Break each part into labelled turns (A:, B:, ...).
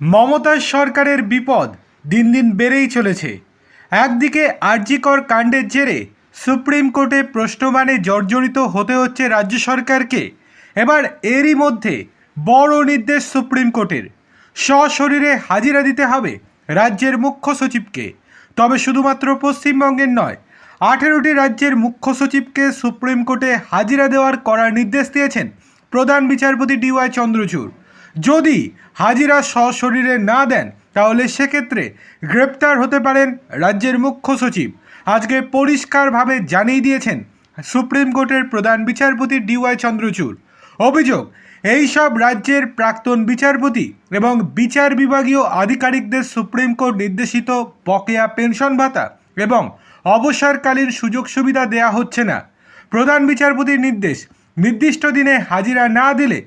A: মমতার সরকারের বিপদ দিন দিন বেড়েই চলেছে। একদিকে আরজিকর কাণ্ডের জেরে সুপ্রিম কোর্টে প্রশ্নমানে জর্জরিত হতে হচ্ছে রাজ্য সরকারকে, এবার এরই মধ্যে বড় নির্দেশ সুপ্রিম কোর্টের। সশরীরে হাজিরা দিতে হবে রাজ্যের মুখ্য সচিবকে। তবে শুধুমাত্র পশ্চিমবঙ্গের নয়, আঠেরোটি রাজ্যের মুখ্য সচিবকে সুপ্রিম কোর্টে হাজিরা দেওয়ার করার নির্দেশ দিয়েছেন প্রধান বিচারপতি ডিওয়াই চন্দ্রচূড়। যদি হাজিরা সশরীরে না দেন, তাহলে সেক্ষেত্রে গ্রেপ্তার হতে পারেন রাজ্যের মুখ্য সচিব। আজকে পরিষ্কারভাবে জানিয়ে দিয়েছেন সুপ্রিম কোর্টের প্রধান বিচারপতি ডিওয়াই চন্দ্রচূড়। অভিযোগ, এই সব রাজ্যের প্রাক্তন বিচারপতি এবং বিচার বিভাগীয় আধিকারিকদের সুপ্রিম কোর্ট নির্দেশিত বকেয়া পেনশন ভাতা এবং অবসরকালীন সুযোগ সুবিধা দেয়া হচ্ছে না। প্রধান বিচারপতির নির্দেশ, নির্দিষ্ট দিনে হাজিরা না দিলে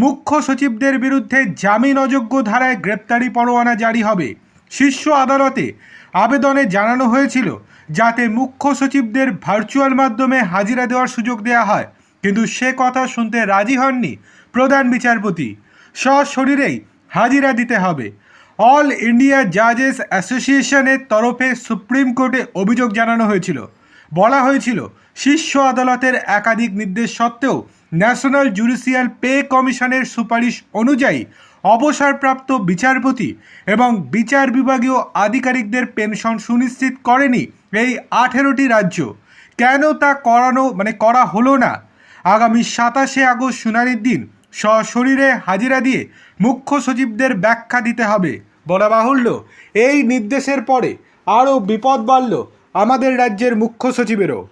A: মুখ্য সচিবদের বিরুদ্ধে জামিন অযোগ্য ধারায় গ্রেপ্তারি পরোয়ানা জারি হবে। শীর্ষ আদালতে আবেদনে জানানো হয়েছিল যাতে মুখ্য সচিবদের ভার্চুয়াল মাধ্যমে হাজিরা দেওয়ার সুযোগ দেওয়া হয়। কিন্তু সে কথা শুনতে রাজি হননি প্রধান বিচারপতি। সশরীরেই হাজিরা দিতে হবে। অল ইন্ডিয়া জাজেস অ্যাসোসিয়েশনের তরফে সুপ্রিম কোর্টে অভিযোগ জানানো হয়েছিল। বলা হয়েছিল শীর্ষ আদালতের একাধিক নির্দেশ সত্ত্বেও ন্যাশনাল জুডিশিয়াল পে কমিশনের সুপারিশ অনুযায়ী অবসরপ্রাপ্ত বিচারপতি এবং বিচার বিভাগীয় আধিকারিকদের পেনশন সুনিশ্চিত করেনি এই আঠেরোটি রাজ্য। কেন তা করানো মানে করা হলো না? আগামী সাতাশে আগস্ট শুনানির দিন সশরীরে হাজিরা দিয়ে মুখ্য সচিবদের ব্যাখ্যা দিতে হবে। বলা বাহুল্য, এই নির্দেশের পরে আরও বিপদ বাড়ল আমাদের রাজ্যের মুখ্য সচিবেরও।